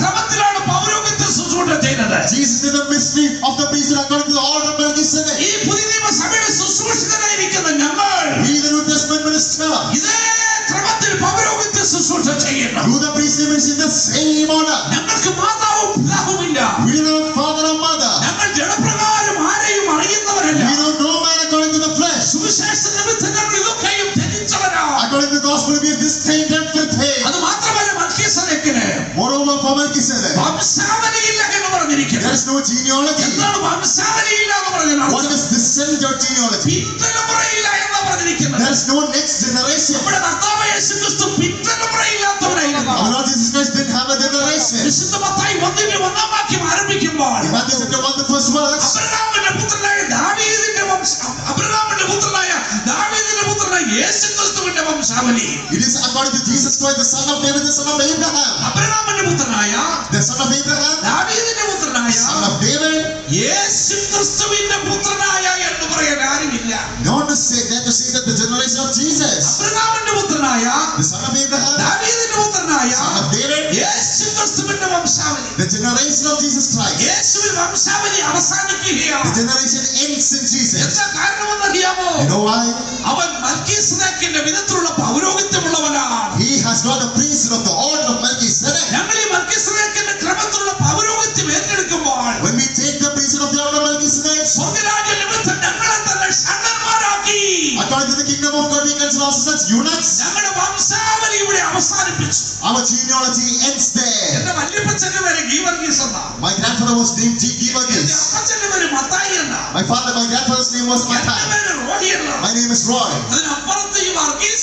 ക്രമത്തിലാണ് പൗരോഹിത്യ ശുശ്രൂഷ ചെയ്യുന്നത് Jesus did the mystery of the priesthood according to the Moreover, for വംശാവലിയില്ല എന്ന് പറഞ്ഞിരിക്കുന്നത് there is no genealogy. എന്താണ് വംശാവലിയില്ല എന്ന് പറഞ്ഞാൽ What is descent or genealogy? പിൻതലമുറയില്ല എന്ന് പറഞ്ഞിരിക്കുന്നത് There is no next generation. നമ്മുടെ കർത്താവ് യേശുക്രിസ്തു പിൻതലമുറയില്ലാത്തവരായിരുന്നു Our വിശുദ്ധ മത്തായി ഒന്നിന്റെ ഒന്നാം വാക്യം ആരംഭിക്കുമ്പോൾ In Matthew chapter 1, the first verse, അബ്രഹാമിന്റെ പുത്രനായ ദാവീദിന്റെ വംശ അബ്രഹാമിന്റെ പുത്രനായ ദാവീദിന്റെ പുത്രനായ യേശുക്രിസ്തുവിന്റെ വംശാവലി it is about to Jesus Christ, the son of David, the son of Abraham. അബ്രഹാമിന്റെ പുത്രനായ The son of Abraham, ദാവീദിന്റെ പുത്രനായ son of David. യേശുക്രിസ്തുവിന്റെ പുത്രനായ എന്ന് പറയാൻ ആരുമില്ല that the generation of Jesus, അബ്രഹാമിന്റെ പുത്രനായ the son of Abraham, ദാവീദിന്റെ പുത്രനായ son of David, യേശുക്രിസ്തുവിന്റെ വംശാവലി the generation of Jesus Christ. യേശുവിൻ വംശാവലി The generation ends in Jesus. എന്താ കാരണമെന്നറിയാമോ You know why? അവൻ മൽക്കീസേദെക്കിന്റെ വിധത്തിലുള്ള പൗരോഹിത്യമുള്ളവനാണ് He has got the priesthood of the order of God, we consider ourselves as eunuchs. ഞങ്ങളുടെ വംശാവലി ഇവിടെ അവസാനിപ്പിച്ചു Our genealogy ends there. എന്റെ വല്യപ്പച്ചന്റെ പേര് ഗീവർഗീസ് എന്നാ My grandfather was named G. എന്റെ Givergis. അപ്പച്ചന്റെ പേര് മത്തായി എന്നാ My father, my grandfather's name was എന്റെ Matthias. പേര് റോഹി എന്നാ My name is Roy. അതിനപ്പുറത്ത് ഈ വർഗീസിന്റെ പോലുള്ള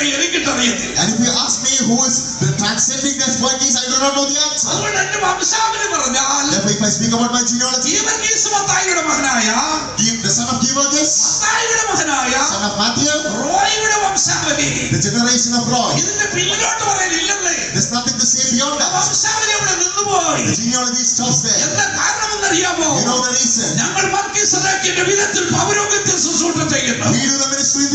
അപ്പനാരാന്ന് എനിക്കിട്ടറിയത്തില്ല And if you ask me who is the transcending this Verghese, I do not know the answer. അതുകൊണ്ട് എന്റെ വംശാവലി പറഞ്ഞാൽ Therefore, if I speak about my genealogy, Geevarghese മത്തായിയുടെ മകനായ the son of Givergis, മത്തായിയുടെ മകനായ son of Matthew, റോയിയുടെ വംശാവലി the generation of Roy. ഇതിന്റെ പിന്നിലോട്ട് പറയാനില്ലെന്നേ There's nothing to say beyond that. വംശാവലി അവിടെ നിന്നുപോയി The genealogy stops there. എന്താ കാരണമെന്നറിയാമോ You know the reason. ഞങ്ങൾ മർക്കിസദാക്കിന്റെ വിധത്തിൽ പൗരോഗത്യം ശുശ്രൂഷ ചെയ്യുന്നു We do the ministry in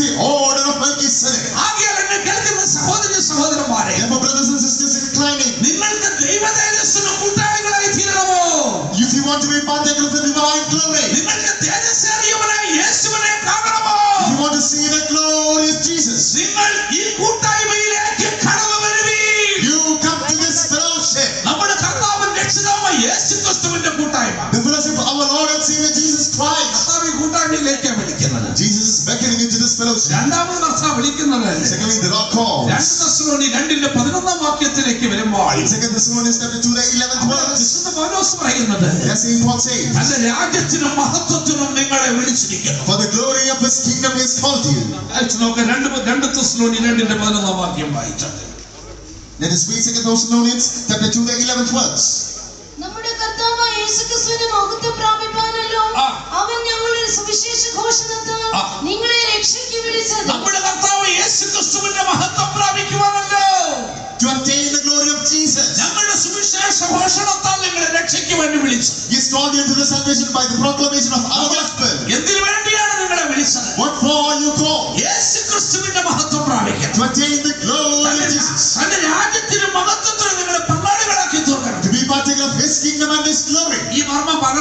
വിളിക്കുന്നത് Jesus is beckoning into this fellowship. രണ്ടാമത് കർത്താവ് വിളിക്കുന്നത് Secondly, the Lord calls. രണ്ട് ദശലോണി രണ്ടിന്റെ പതിനൊന്നാം വാക്യത്തിലേക്ക് വരുമ്പോൾ Second Thessalonians chapter 2, the 11th അവിടെ verse. വിശുദ്ധ പൗലോസ് പറയുന്നത് Yes, Saint Paul says, തന്റെ രാജ്യത്തിനും മഹത്വത്തിനും നിങ്ങളെ വിളിച്ചിരിക്കുന്നു For the glory of his kingdom is called you. വായിച്ചു നോക്ക് രണ്ട് രണ്ട് ദശലോണി രണ്ടിന്റെ പതിനൊന്നാം വാക്യം വായിച്ചത് Let us read Second Thessalonians chapter 2, the 11th verse. നമ്മുടെ കർത്താവായ യേശുക്രിസ്തുവിന്റെ മഹത്വം പ്രാപിപ്പാനല്ലോ. അവൻ ഞങ്ങളുടെ സുവിശേഷ ഘോഷണത്താൽ നിങ്ങളെ രക്ഷയ്ക്ക് വിളിച്ചത് നമ്മുടെ കർത്താവ് യേശു ക്രിസ്തുവിന്റെ മഹത്വം പ്രാപിക്കുവാനല്ലോ To attain the glory of Jesus. ഞങ്ങളുടെ സുവിശേഷ ഘോഷണത്താൽ നിങ്ങളെ രക്ഷയ്ക്ക് വേണ്ടി വിളിച്ചു He is called you into the salvation by the proclamation of our gospel. എന്തിനു വേണ്ടിയാണ് നിങ്ങളെ വിളിച്ചത് What for are you called? യേശു ക്രിസ്തുവിന്റെ മഹത്വം പ്രാപിക്കണം To attain the glory of Jesus. തന്റെ രാജ്യത്തിനും മഹത്വത്തിനും നിങ്ങളെ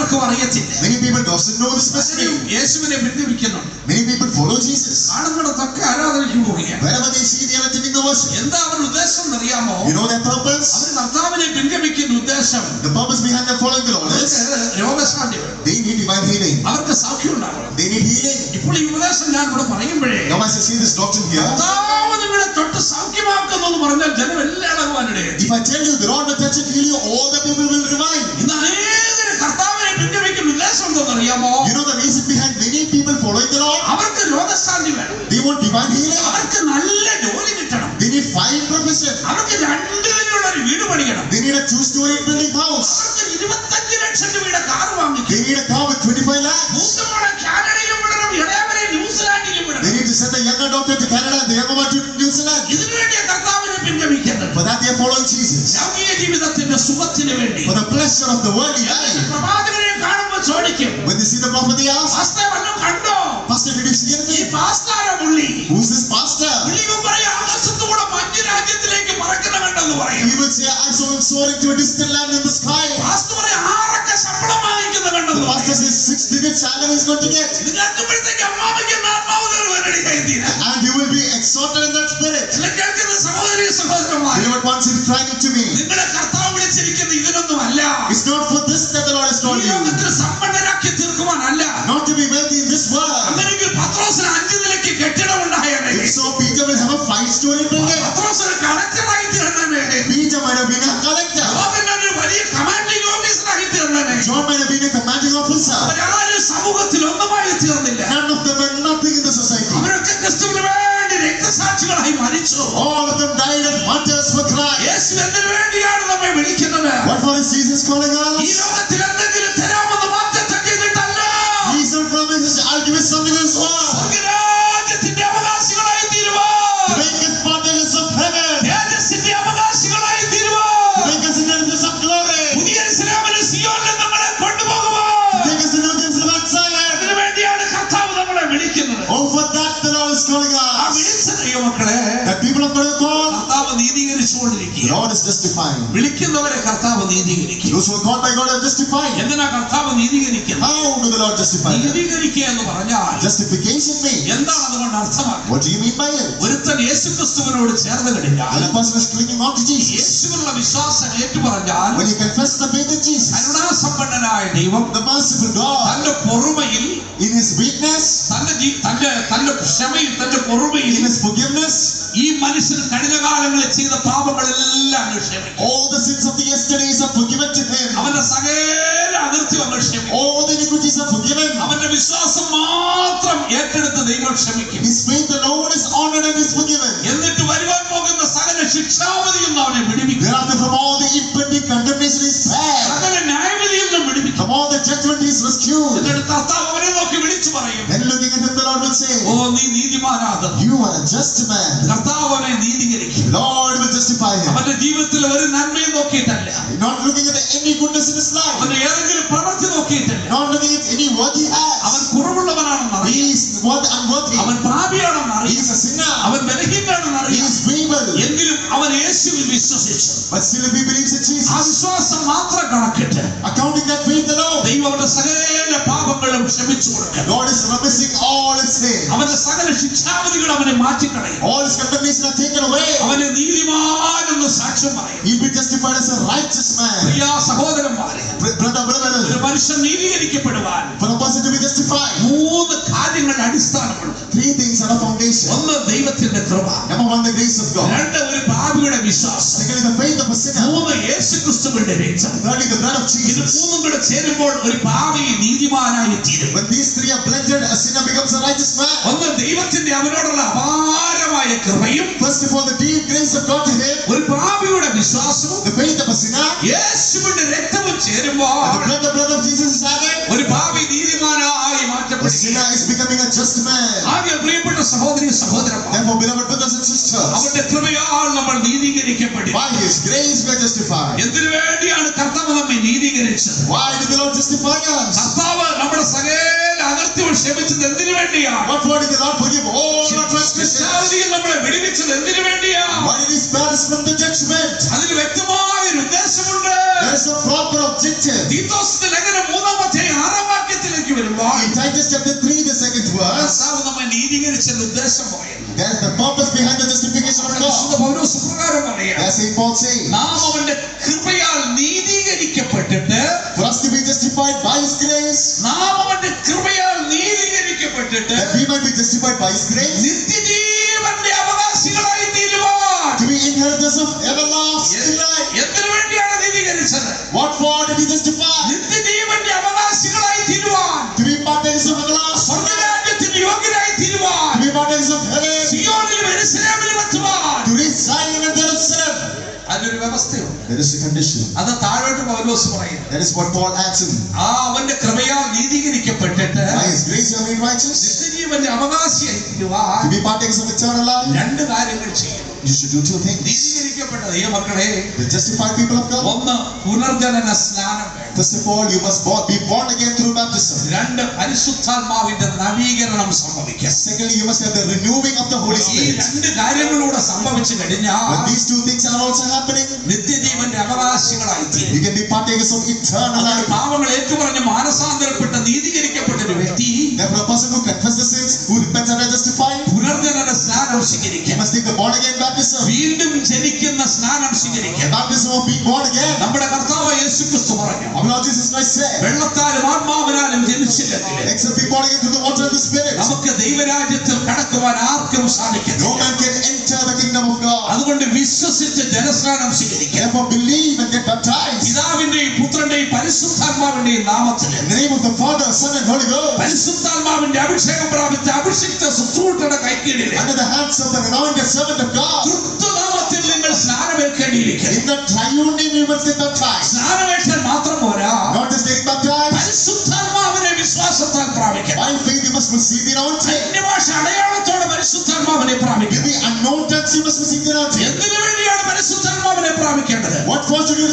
പലർക്കും അറിയത്തില്ല Many people doesn't know this mystery. യേശുവിനെ പിന്തുണയ്ക്കുന്നുണ്ട് Many people follow Jesus. കാണുന്നിടത്തൊക്കെ ആരാധനയ്ക്ക് പോവുകയാണ് Wherever they see, they are attending the worship. എന്താ അവരുടെ ഉദ്ദേശം അറിയാമോ You know their purpose? അവർ കർത്താവിനെ പിൻഗമിക്കുന്ന ഉദ്ദേശം The purpose behind them following the Lord is രോഗശാന്തി they need divine healing. അവർക്ക് സൗഖ്യം ഉണ്ടാകണം They need healing. ഇപ്പോൾ ഈ ഉപദേശം ഞാൻ ഇവിടെ പറയുമ്പോഴേ Now, as I see this doctrine here, കർത്താവ് നിങ്ങളെ തൊട്ട് സൗഖ്യമാക്കുന്നു എന്ന് പറഞ്ഞാൽ ജനം എല്ലാം ഇളകുവാനിടയാണ് if I tell you the Lord will touch and heal you, all the people will revive. രണ്ട് നിലയുള്ള ഒരു വീട് പണിയണം They need a two-story building house. അവർക്ക് ഇരുപത്തഞ്ച് ലക്ഷം രൂപയുടെ കാർ വാങ്ങിക്കും They need a car with 25 lakhs. മൂത്തമോളെ കാനഡയിലും വിടണം ഇളയവരെ ന്യൂസിലാൻഡിലും They വിടണം need to send the younger daughter to Canada and the younger one to New Zealand. ഇതിനു വേണ്ടിയ കർത്താവിനെ പിൻഗമിക്കുന്നത് For that they are following Jesus. ലൗകിക ജീവിതത്തിന്റെ സുഖത്തിന് വേണ്ടി For the pleasure of the worldly life. പ്രവാചകനെ കാണുമ്പോൾ ചോദിക്കും When they see the prophet, they ask, pastor വല്ലതും കണ്ടോ Pastor, did you see ഈ anything? പാസ്താര പുള്ളി Who's this pastor? പുള്ളി മുമ്പായി ആകാശത്തുകൂടെ മഞ്ഞ് അന്യരാജ്യത്തിലേക്ക് പറക്കണമെന്ന് പറയും He will say, I saw him soaring to a distant land in the sky. Pastor പറയും ആറൊക്കെ ശമ്പളം വാങ്ങിക്കുന്നുണ്ടെന്ന് The പറയും pastor says six digit salary is going to get. ഇത് കേൾക്കുമ്പോഴത്തേക്ക് അമ്മാവയ്ക്ക് ആത്മാവുതൽ വരടിയായിത്തീരാ And you will be exalted in that spirit. ചില കേൾക്കുന്ന സഹോദരി സഹോദരന്മാർ Beloved ones, he cried to me. നിങ്ങളെ കർത്താവ് രക്തസാക്ഷികളായി മരിച്ചു All of them died as martyrs for Christ. യേശു എന്തിനു വേണ്ടിയാണ് നമ്മെ വിളിക്കുന്നത് What for is Jesus calling ഈ us? ലോകത്തിൽ എന്തെങ്കിലും നീതീകരിച്ചുകൊണ്ടിരിക്കുക Lord is justifying. വിളിക്കുന്നവരെ കർത്താവ് നീതീകരിക്കും Those who are called by God are justifying. എന്തിനാ കർത്താവ് നീതീകരിക്കുന്നത് How do the Lord justify them? നീതീകരിക്കുക എന്ന് പറഞ്ഞാൽ Justification means. എന്താണ് അതുകൊണ്ട് അർത്ഥമാക്കുന്നത് What do you mean by it? ഒരുത്തൻ യേശുക്രിസ്തുവിനോട് ചേർന്ന് കഴിഞ്ഞാൽ When a person is clinging on to Jesus, യേശുവിനുള്ള വിശ്വാസം ഏറ്റുപറഞ്ഞാൽ when you confess the faith in Jesus, കരുണാസമ്പന്നനായ ദൈവം the merciful God, തന്റെ പൊറുമയിൽ in His weakness, തന്റെ ജീ- തന്റെ തന്റെ ക്ഷമയിൽ തന്റെ പൊറുമയിൽ in His forgiveness, ഈ മനുഷ്യൻ കഴിഞ്ഞ കാലങ്ങളിൽ ചെയ്ത പാപങ്ങളെല്ലാം അങ്ങ് ക്ഷമിക്കും all the sins of the yesterdays are forgiven to Him. അവന്റെ സകല അതിർത്തി അങ്ങ് ക്ഷമിക്കും All the iniquities are forgiven. അവന്റെ വിശ്വാസം മാത്രം ഏറ്റെടുത്ത് ദൈവം ക്ഷമിക്കും His faith alone is honored and is forgiven. എന്നിട്ട് വരുവാൻ പോകുന്ന സകല ശിക്ഷാവധിയിൽ നിന്ന് അവനെ വിടുവിക്കും Thereafter, from all the impending condemnation is spared. സകല ന്യായവിധിയിൽ നിന്നും വിടുവിക്കും From all the judgment he is rescued. എന്നിട്ട് കർത്താവ് അവനെ നോക്കി വിളിച്ചു പറയും Then looking at him, നീ നീതിമാനാകുന്നു You are a just man. കർത്താവ് അവനെ നീതീകരിക്കും The Lord will justify him. അവന്റെ ജീവിതത്തിൽ ഒരു നന്മയും നോക്കിയിട്ടല്ല Not looking at any goodness in his life. അവന്റെ ഏതെങ്കിലും പ്രവൃത്തി നോക്കിയിട്ടല്ല Not looking at any work he അവൻ has. കുറവുള്ളവനാണെന്ന് He അറിയാം is what unworthy. അവൻ പാപിയാണെന്ന് He അറിയാം is a sinner. അവൻ ബലഹീനാണെന്ന് He അറിയാം is feeble. എങ്കിലും അവൻ യേശുവിൽ വിശ്വസിച്ചു But still, if he believes in ആ Jesus, വിശ്വാസം മാത്രം കണക്കിട്ട് accounting that faith alone, ദൈവം അവന്റെ സകല പാപങ്ങളും ക്ഷമിച്ചു കൊടുക്കണം God is remising all his sin. അവന്റെ സകല ശിക്ഷാവധികൾ അവനെ മാറ്റിക്കളയും All his condemnation are taken away. അവന് നീതിമാനെന്ന് സാക്ഷ്യം പറയും He'll be justified as a righteous man. പ്രിയ സഹോദരന്മാരെ Br- Brother, brother, ഒരു മനുഷ്യൻ നീതീകരിക്കപ്പെടുവാൻ for a person to be justified, മൂന്ന് കാര്യങ്ങളുടെ അടിസ്ഥാനമുണ്ട് three things are a foundation. ഒന്ന് ദൈവത്തിന്റെ കൃപ Number one, the grace of God. രണ്ട് ഒരു പാപിയുടെ വിശ്വാസം Secondly, the faith. മൂന്ന് യേശു ക്രിസ്തുവിന്റെ രക്തം Thirdly, the blood ഇത് മൂന്നും കൂടെ ചേരുമ്പോൾ ഒരു പാപി നീതിമാനായി തീരും. ഒന്ന് ദൈവത്തിന്റെ അവനോടുള്ള അപാരമായ കൃപയും First of the deep grace of God ഒരു പാപിയുടെ വിശ്വാസവും യേശുവിന്റെ രക്തവും ചേരുമ്പോൾ the blood, the blood of Jesus is ഒരു പാപി നീതിമാനായി The മാറ്റപ്പെടുക sinner is becoming a just man. ആകെ പ്രിയപ്പെട്ട സഹോദരി sisters, അവന്റെ കൃപയാൽ നമ്മൾ നീതീകരിക്കപ്പെട്ടു by his we are justified. എന്തിനു വേണ്ടിയാണ് കർത്താവ് നമ്മെ നീതീകരിച്ചത് Why did the Lord justify us? കർത്താവ് നമ്മുടെ സകല അകർത്തികൾ ക്ഷമിച്ചത് എന്തിനു വേണ്ടിയാണ് What for did the Lord forgive all our transgressions? നമ്മളെ വിടുവിച്ചത് എന്തിനു വേണ്ടിയാണ് Why did he spare us from the judgment? അതിന് വ്യക്തമായ ഒരു ഉദ്ദേശമുണ്ട് There is a proper objective. തീത്തോസിന്റെ ലേഖനം മൂന്നാം അധ്യായം ആറാം വാക്യത്തിലേക്ക് വരുമ്പോൾ Titus chapter 3, the second verse, കർത്താവ് നമ്മെ നീതീകരിച്ചതിന്റെ ഉദ്ദേശം പറയുന്നു there's the purpose behind As നാം അവന്റെ കൃപയാൽ നീതീകരിക്കപ്പെട്ടിട്ട് for us to be justified by his grace, നാം അവന്റെ കൃപയാൽ നീതീകരിക്കപ്പെട്ടിട്ട് that we might be justified by his grace, നിത്യജീവന്റെ അവകാശികളായി തീരുവാൻ to be inheritors of everlasting life. എന്തിനു വേണ്ടിയാണ് നീതീകരിച്ചത് What for did he justify? നിത്യജീവന്റെ അവകാശികളായി തീരുവാൻ To be partakers of everlasting life, സ്വർഗരാജ്യത്തിന് യോഗ്യരായി തീരുവാൻ to be partakers of heaven, സിയോനിലും എരുസലേമിലും എത്തുവാൻ അതിനൊരു വ്യവസ്ഥയുണ്ട്. അവന്റെ ക്രമയാ നീതീകരിക്കപ്പെട്ടിട്ട് അവകാശിയായിരിക്കുക രണ്ട് കാര്യങ്ങൾ ചെയ്യുന്നു. രണ്ട് സംഭവിച്ചു കഴിഞ്ഞാൽ മാനസാന്തരപ്പെട്ട നീതികരിക്കപ്പെട്ട ഒരു വ്യക്തി പുനർജന സ്നാനം സ്വീകരിക്കും വീണ്ടും ജനിക്കുന്ന സ്നാനം സ്വീകരിക്കും നമ്മുടെ കർത്താവ് യേശു ക്രിസ്തു പറഞ്ഞു വെള്ളത്താലും ആത്മാവിനാലും ജനിച്ചില്ല നമുക്ക് ദൈവരാജ്യത്തിൽ കടക്കുവാൻ ആർക്കും സാധിക്കും അതുകൊണ്ട് വിശ്വസിച്ച് ജനസ്നാനം സ്വീകരിക്കും പുത്രന്റെയും പരിശുദ്ധാത്മാവിന്റെയും നാമത്തിൽ In the name of the Father, Son, and Holy Ghost, പരിശുദ്ധാത്മാവിന്റെ അഭിഷേകം പ്രാപിച്ച അഭിഷിക്ത ശുശ്രൂഷയുടെ കൈക്കീഴിലെ under the hands of the anointed servant of God, തൃത്വനാമത്തിൽ നിങ്ങൾ സ്നാനമേൽക്കേണ്ടിയിരിക്കുന്നു in the triune name you must get baptized. സ്നാനമേറ്റാൽ മാത്രം പോരാ Not just getting baptized, പരിശുദ്ധാത്മാവിനെ വിശ്വാസത്താൽ പ്രാപിക്കണം by faith you must receive the anointing. അന്യഭാഷ അടയാളത്തോടെ പരിശുദ്ധാത്മാവിനെ In പ്രാപിക്കണം the unknown tongues you must receive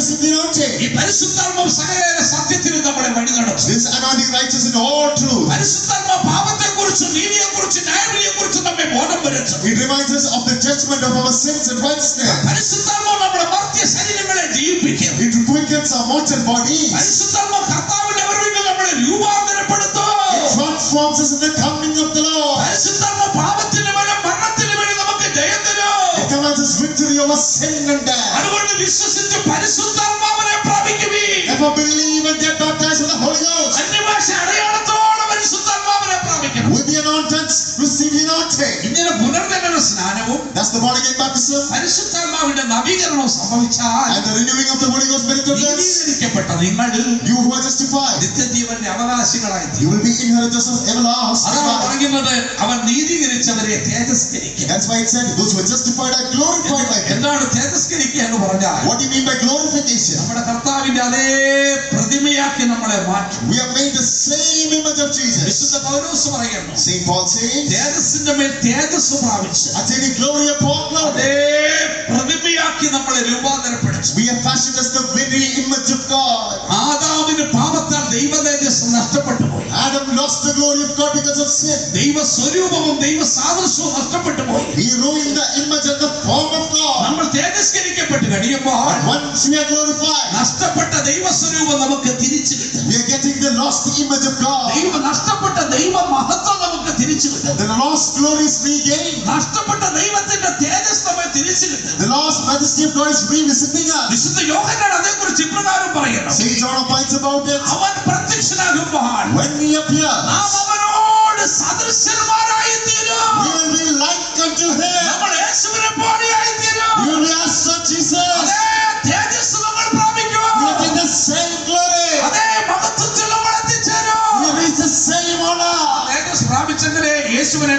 for should you receive the anointing? ഈ പരിശുദ്ധാത്മാവ് സകല സത്യത്തിൽ നമ്മളെ വഴി നടത്തും This anointing righteous in all truth. പരിശുദ്ധാത്മാ പാപത്തെക്കുറിച്ചും നീതിയെക്കുറിച്ചും ന്യായവിധിയെക്കുറിച്ചും നമ്മെ ബോധം വരുത്തും It reminds us of the judgment of our sins and righteousness. പരിശുദ്ധാത്മാവ് നമ്മുടെ മർത്യ ശരീരങ്ങളെ ജീവിപ്പിക്കും It quickens our mortal bodies. പരിശുദ്ധാത്മാ കർത്താവിന്റെ വരവിൽ നമ്മളെ രൂപാന്തരപ്പെടുത്തും It transforms us in the coming of the പരിശുദ്ധാത്മാവിനെ പ്രാപിക്കുവീ Therefore believe and get baptized with the Holy Ghost. അന്യഭാഷ അടയാളത്തോടെ പരിശുദ്ധാത്മാവിനെ പ്രാപിക്കണം With the anointings, receive the anointing. ഇങ്ങനെ പുനർജനന സ്നാനവും That's the born again baptism പരിശുദ്ധാത്മാവിന്റെ നവീകരണവും സംഭവിച്ചാൽ and the renewing of the Holy. നീതീകരിക്കപ്പെട്ട നിങ്ങൾ You who are justified, നിത്യജീവന്റെ അവകാശികളായി you will be inheritors of everlasting അതാണ്. പറയുന്നത് അവൻ നീതീകരിച്ചവരെ തേജസ്കരിക്കും That's why it said, those who are justified are glorified by എന്താണ് തേജസ്കരിക്കുക എന്ന് പറഞ്ഞാൽ What do you mean by glorification? നമ്മുടെ കർത്താവിന്റെ അതേ പ്രതിമയാക്കി നമ്മളെ മാറ്റും We have made the same image of Jesus. വിശുദ്ധ പൗലോസ് പറയുന്നു saint Paul saying, തേജസ്സിന്റെ മേൽ തേജസ് പ്രാപിച്ച് attaining glory upon glory. അതേ പ്രതിമയാക്കി നമ്മളെ രൂപാന്തരപ്പെടുത്തും We are fashioned as the very image of God. ആദാമിന് പാപത്താൽ ദൈവ തേജസ് നഷ്ടപ്പെട്ടു പോയി Adam lost the glory of God because of sin. ദൈവ സ്വരൂപവും ദൈവ സാദൃശ്യവും നഷ്ടപ്പെട്ടു പോയി He ruined the image and the form of God. നമ്മൾ തേജസ്കരിക്കപ്പെട്ട് കഴിയുമ്പോൾ once we are glorified, നഷ്ടപ്പെട്ട ദൈവസ്വരൂപം നമുക്ക് തിരിച്ചു കിട്ടും we are getting the lost image of God. ദൈവ നഷ്ടപ്പെട്ട ദൈവ മഹത്വം നമുക്ക് തിരിച്ചു കിട്ടും The lost glory is regained. നഷ്ടപ്പെട്ട ദൈവത്തിന്റെ തേജസ് നമ്മെ തിരിച്ചു കിട്ടും The lost majesty of God is revisiting us. വിശുദ്ധ യോഹന്നാൻ അതേക്കുറിച്ച് ഇപ്രകാരം പറയണം St. John opines about it. അവൻ പ്രത്യക്ഷനാകുമ്പോൾ When he appears, നാം അവനോട് സദൃശ്യന്മാരായി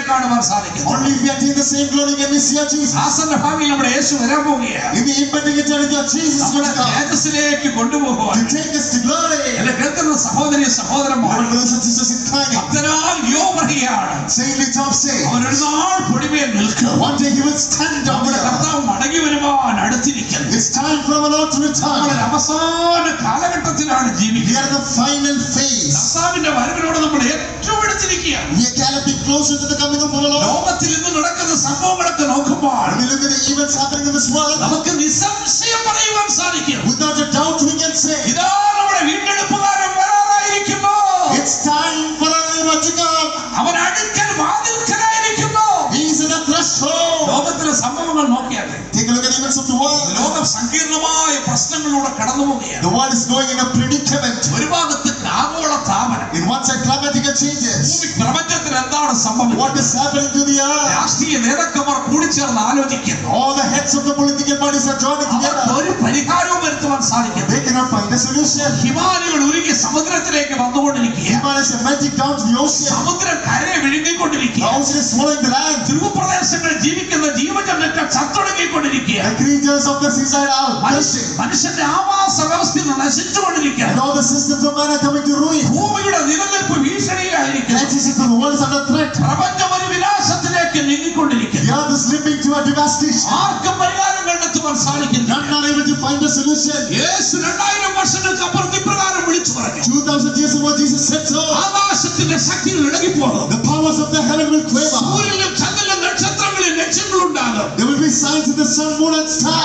കാണുവാൻ സാധിക്കും Only if we attain the same glory can we see our Jesus. ആസന്ന ഭാവിയിൽ നമ്മുടെ യേശു വരാൻ പോവുകയാണ് In the impending eternity of Jesus നമ്മളെ will come തേജസ്സിലേക്ക് കൊണ്ടുപോകുവാൻ to take us to glory. എന്നെ കേൾക്കുന്ന സഹോദരി സഹോദരന്മാർ Our brothers and sisters in Christ, ഭക്തനാൽ യോ പറയുകയാണ് saintly top say, അവൻ ഒരു നാൾ പൊടിമേൽ നിൽക്കും one day he will stand down നമ്മുടെ here. കർത്താവ് മടങ്ങി വരുവാൻ അടുത്തിരിക്കുന്നു It's time for our Lord to നമ്മൾ return. അവസാന കാലഘട്ടത്തിലാണ് We ജീവിക്കുന്നത് are in the final phase. കർത്താവിന്റെ വരവിനോട് നമ്മൾ ഏറ്റവും എടുത്തിരിക്കുകയാണ് We are galloping closer to the coming of our Lord. ലോകത്തിൽ ഇന്ന് നടക്കുന്ന സംഭവങ്ങളൊക്കെ നോക്കുമ്പോൾ When we look at the events happening in this world, നമുക്ക് നിസ്സംശയം പറയുവാൻ സാധിക്കും without a doubt we can say, ഇതാ നമ്മുടെ വീണ്ടെടുപ്പുകാരൻ വരാറായിരിക്കുന്നു it's time for our Lord to come. അവൻ അടുക്കൽ വാതിൽക്കലായിരിക്കുന്നു He's in the threshold. ലോകത്തിലെ സംഭവങ്ങൾ നോക്കിയാൽ Take a look at the events of the world. ലോകം സങ്കീർണമായ പ്രശ്നങ്ങളിലൂടെ കടന്നു പോവുകയാണ് The world is going in a predicament. ഒരു ഭാഗത്ത് ആഗോള താപനം In one side, climatic changes. ഭൂമി പ്രപഞ്ചത്തിൽ എന്താണ് സംഭവിക്കുന്നത് What is happening to the earth? രാഷ്ട്രീയ നേതാക്കന്മാർ കൂടിച്ചേർന്ന് ആലോചിക്കുന്നു All the heads of the political parties are joining അവർക്ക് together. ഒരു പരിഹാരവും വരുത്തുവാൻ സാധിക്കുന്നു They cannot find a solution. ഹിമാലയങ്ങൾ ഉരുകി സമുദ്രത്തിലേക്ക് വന്നുകൊണ്ടിരിക്കുക Himalayas are melting down to the ocean. സമുദ്രം കരയെ വിഴുങ്ങിക്കൊണ്ടിരിക്കുക The ocean is swallowing the land. ധ്രുവപ്രദേശങ്ങളിൽ ജീവിക്കുന്ന ജീവജന്തുക്കൾ ചത്തൊടുങ്ങിക്കൊണ്ടിരിക്കുക The creatures of the seaside are മനുഷ്യ- perishing. മനുഷ്യന്റെ ആവാസ വ്യവസ്ഥ നശിച്ചുകൊണ്ടിരിക്കുക And all the systems of man are coming to ruin. ഭൂമിയുടെ നിലനിൽപ്പ് ഭീഷണിയിലായിരിക്കുന്നു The existence of the world is under threat. പ്രപഞ്ചം ഒരു വിനാശത്തിലേക്ക് നാശത്തിലേക്ക് നീങ്ങിക്കൊണ്ടിരിക്കുന്നു The earth is slipping to a devastation. ആർക്കും പരിഹാരം കണ്ടെത്തുവാൻ സാധിക്കുന്നില്ല None are able to find a solution. യേശു രണ്ടായിരം വർഷങ്ങൾക്ക് അപ്പുറത്ത് ഇപ്രകാരം വിളിച്ചു പറഞ്ഞു 2000 years ago, Jesus said so. ആകാശത്തിന്റെ ശക്തികൾ ഇളകിപ്പോകും The powers of the heaven will quaver. സൂര്യനിലും ചന്ദ്രനിലും നക്ഷത്രങ്ങളിൽ ലക്ഷ്യങ്ങളുണ്ടാകും There will be signs in the sun, moon, and stars